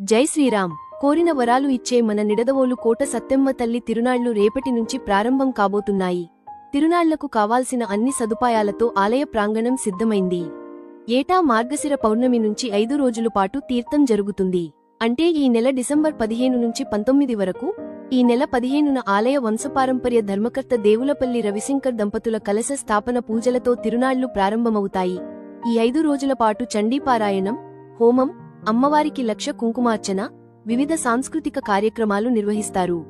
జై శ్రీరామ్. కోరిన వరాలు ఇచ్చే మన నిడదవోలు కోట సత్తెమ్మ తల్లి తిరునాళ్ళు రేపటి నుంచి ప్రారంభం కాబోతున్నాయి. తిరునాళ్ళకు కావాల్సిన అన్ని సదుపాయాలతో ఆలయ ప్రాంగణం సిద్ధమైంది. ఏటా మార్గశిర పౌర్ణమి నుంచి ఐదు రోజుల పాటు తీర్థం జరుగుతుంది. అంటే ఈ నెల డిసెంబర్ పదిహేను నుంచి పంతొమ్మిది వరకు ఈ నెల పదిహేనున ఆలయ వంశపారంపర్య ధర్మకర్త దేవులపల్లి రవిశంకర్ దంపతుల కలశ స్థాపన పూజలతో తిరునాళ్ళు ప్రారంభమవుతాయి. ఈ ఐదు రోజుల పాటు చండీపారాయణం హోమం అమ్మవారికి లక్ష కుంకుమార్చన వివిధ సాంస్కృతిక కార్యక్రమాలు నిర్వహిస్తారు.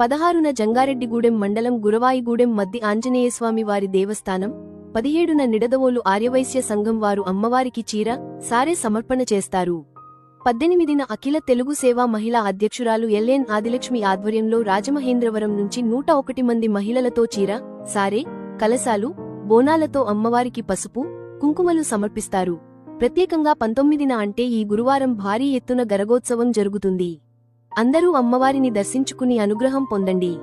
పదహారున జంగారెడ్డిగూడెం మండలం గురవాయిగూడెం మద్ది ఆంజనేయస్వామి వారి దేవస్థానం పదిహేడున నిడదవోలు ఆర్యవైశ్య సంఘం వారు అమ్మవారికి చీర సారే సమర్పణ చేస్తారు. పద్దెనిమిదిన అఖిల తెలుగు సేవా మహిళా అధ్యక్షురాలు ఎల్ఎన్ ఆదిలక్ష్మి ఆధ్వర్యంలో రాజమహేంద్రవరం నుంచి నూట ఒకటి మంది మహిళలతో చీర సారే కలశాలు బోనాలతో అమ్మవారికి పసుపు కుంకుమలు సమర్పిస్తారు. ప్రత్యేకంగా పంతొమ్మిదిన అంటే ఈ గురువారం భారీ ఎత్తున గరగోత్సవం జరుగుతుంది. అందరూ అమ్మవారిని దర్శించుకుని అనుగ్రహం పొందండి.